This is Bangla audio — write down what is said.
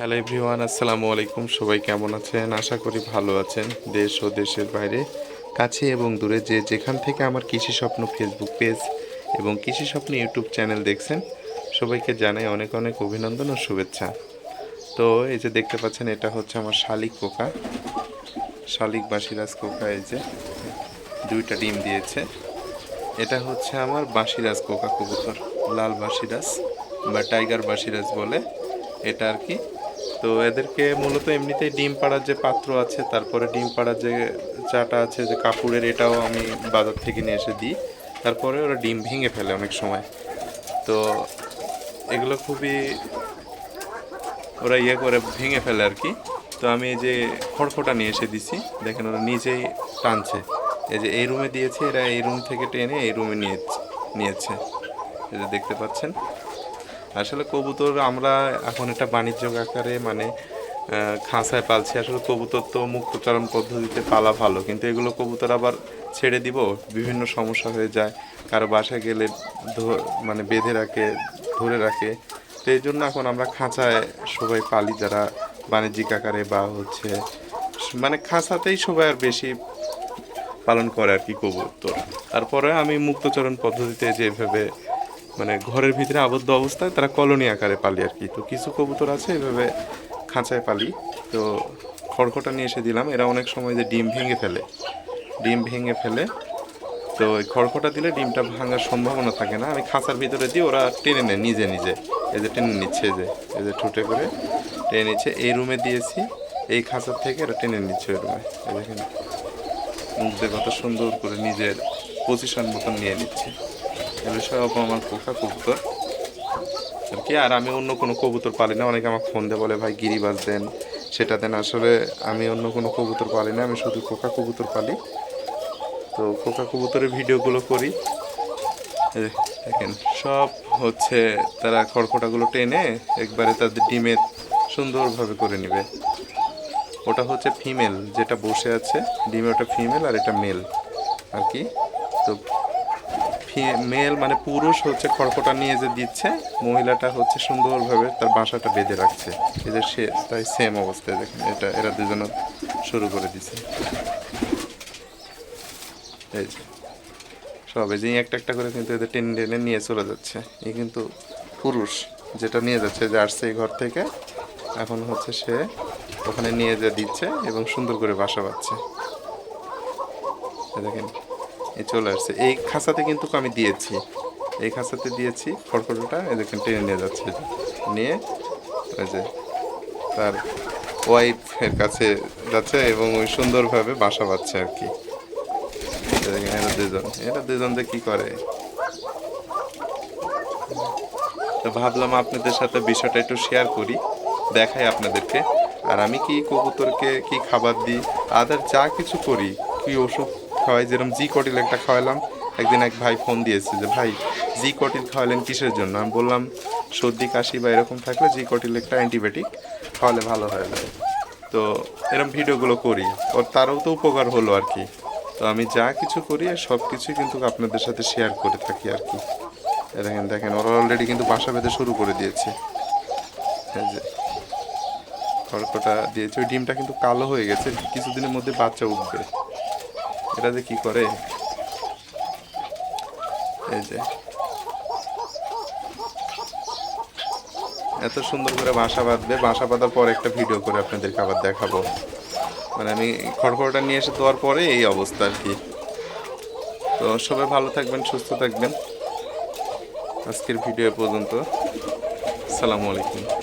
হ্যালো এভরিওয়ান, আসসালামু আলাইকুম। সবাই কেমন আছেন? আশা করি ভালো আছেন। দেশ ও দেশের বাইরে, কাছে এবং দূরে যে যেখান থেকে আমার কৃষি স্বপ্ন ফেসবুক পেজ এবং কৃষি স্বপ্ন ইউটিউব চ্যানেল দেখছেন, সবাইকে জানাই অনেক অনেক অভিনন্দন ও শুভেচ্ছা। তো এই যে দেখতে পাচ্ছেন, এটা হচ্ছে আমার শালিক কোকা। শালিক বাসিরাজ কোকা এই যে দুইটা ডিম দিয়েছে। এটা হচ্ছে আমার বাঁশিরাজ কোকা কবুতর, লাল বাসিরাজ বা টাইগার বাসিরাজ বলে। এটা আর কি তো এদেরকে মূলত এমনিতেই ডিম পাড়ার যে পাত্র আছে, তারপরে ডিম পাড়ার যে চাটা আছে, যে কাপড়ের এটাও আমি বাজার থেকে নিয়ে এসে দিই। তারপরে ওরা ডিম ভেঙে ফেলে অনেক সময়। তো এগুলো খুবই ওরা ইয়ে করে, ভেঙে ফেলে আর কি। তো আমি এই যে খড়খড়টা নিয়ে এসে দিছি। দেখেন ওরা নিজেই টানছে। এই যে এই রুমে দিয়েছে, এরা এই রুম থেকে টেনে এই রুমে নিয়ে নিয়েছে। এই যে দেখতে পাচ্ছেন? আসলে কবুতর আমরা এখন এটা বাণিজ্যিক আকারে মানে খাঁচায় পালছি। আসলে কবুতর তো মুক্তচারণ পদ্ধতিতে পালা ভালো, কিন্তু এগুলো কবুতর আবার ছেড়ে দিব, বিভিন্ন সমস্যা হয়ে যায়। কারও বাসায় গেলে মানে বেঁধে রাখে, ধরে রাখে। তো এই জন্য এখন আমরা খাঁচায় সবাই পালি, যারা বাণিজ্যিক আকারে বা হচ্ছে মানে খাঁচাতেই সবাই আর বেশি পালন করে আর কি কবুতর। তারপরে আমি মুক্তচরণ পদ্ধতিতে যেভাবে মানে ঘরের ভিতরে আবদ্ধ অবস্থায় তারা কলোনি আকারে পালি আর কি। তো কিছু কবুতর আছে এভাবে খাঁচায় পালি। তো খড়খটা নিয়ে এসে দিলাম। এরা অনেক সময় যে ডিম ভেঙে ফেলে। ডিম ভেঙে ফেলে। তো ওই খড়খটা দিলে ডিমটা ভাঙার সম্ভাবনা থাকে না। আমি খাঁচার ভিতরে দিয়ে ওরা টেনে নেয় নিজে নিজে। এই যে টেনে নিচ্ছে যে, এই যে ঠুটে করে টেনে নিচ্ছে। এই রুমে দিয়েছি। এই খাঁচার থেকে এরা টেনে নিচ্ছে ওই রুমে। দেখেন, মুখ দিয়ে কত সুন্দর করে নিজের পজিশন মতন নিয়ে নিচ্ছে। এগুলো সব আমার পোকা কবুতর। আর কি, আর আমি অন্য কোনো কবুতর পালি না। অনেকে আমাকে ফোন দিয়ে বলে, ভাই, গিরিবাজ দেন, সেটা দেন। আসলে আমি অন্য কোনো কবুতর পালি না, আমি শুধু কোকা কবুতর পালি। তো কোকা কবুতরের ভিডিওগুলো করি। দেখেন, সব হচ্ছে তারা খড়খটাগুলো টেনে একবারে তাদের ডিমের সুন্দরভাবে করে নেবে। ওটা হচ্ছে ফিমেল, যেটা বসে আছে। ডিমে ওটা ফিমেল আর এটা মেল। আর কি, তো মেল মানে পুরুষ হচ্ছে খড়কটা নিয়ে যে দিচ্ছে, মহিলাটা হচ্ছে সুন্দরভাবে তার বাসাটা বেঁধে রাখছে। এদের সে তাই সেম অবস্থায় দেখেন, এটা এরা দুজনে শুরু করে দিছে। এই যে, সব এই যে একটা একটা করে কিন্তু এদের টেনে টেনে নিয়ে চলে যাচ্ছে। এই কিন্তু পুরুষ যেটা নিয়ে যাচ্ছে যে আসছে এই ঘর থেকে, এখন হচ্ছে সে ওখানে নিয়ে যে দিচ্ছে এবং সুন্দর করে বাসা বাঁধছে। দেখেন এই চলে আসছে। এই খাঁচাতে কিন্তু আমি দিয়েছি। এই খাঁচাতে দিয়েছি খড়খড়টা দেখেন টেনে নিয়ে যাচ্ছে। নিয়ে ওই যে তার ওয়াইফের কাছে যাচ্ছে এবং ওই সুন্দরভাবে বাসা বাঁধছে আর কি। এরা দুজন। এরা দুজন যে কি করে? তো ভাবলাম আপনাদের সাথে বিষয়টা একটু শেয়ার করি, দেখাই আপনাদেরকে। আর আমি কি কবুতরকে কি খাবার দিই? আদার যা কিছু করি, কি ওষুধ খাওয়াই, যেরকম জি কটিল একটা খাওয়ালাম, একদিন এক ভাই ফোন দিয়েছে যে, ভাই, জি কটিল খাওয়ালেন কিসের জন্য? আমি বললাম, সর্দি, কাশি বা এরকম থাকলে জি কটিল একটা অ্যান্টিবায়োটিক খাওয়ালে ভালো হয়ে যায় তো এরকম ভিডিওগুলো করি। ওর তারও তো উপকার হলো আর কি। তো আমি যা কিছু করি সব কিছুই কিন্তু আপনাদের সাথে শেয়ার করে থাকি আর কি। দেখেন দেখেন, ওরা অলরেডি কিন্তু বাসা বেঁধে শুরু করে দিয়েছে। যে, খড়কটা দিয়েছে, ওই ডিমটা কিন্তু কালো হয়ে গেছে, কিছুদিনের মধ্যে বাচ্চা উঠবে। এটা যে কি করে? এই যে। এত সুন্দর করে বাসা বাঁধবে। বাসা বাঁধার পর একটা ভিডিও করে আপনাদেরকে আবার দেখাবো। মানে আমি খড়খড়টা নিয়ে এসে দেওয়ার পরে এই অবস্থা আর কি। তো সবাই ভালো থাকবেন, সুস্থ থাকবেন। আজকের ভিডিও পর্যন্ত। সালামু আলাইকুম।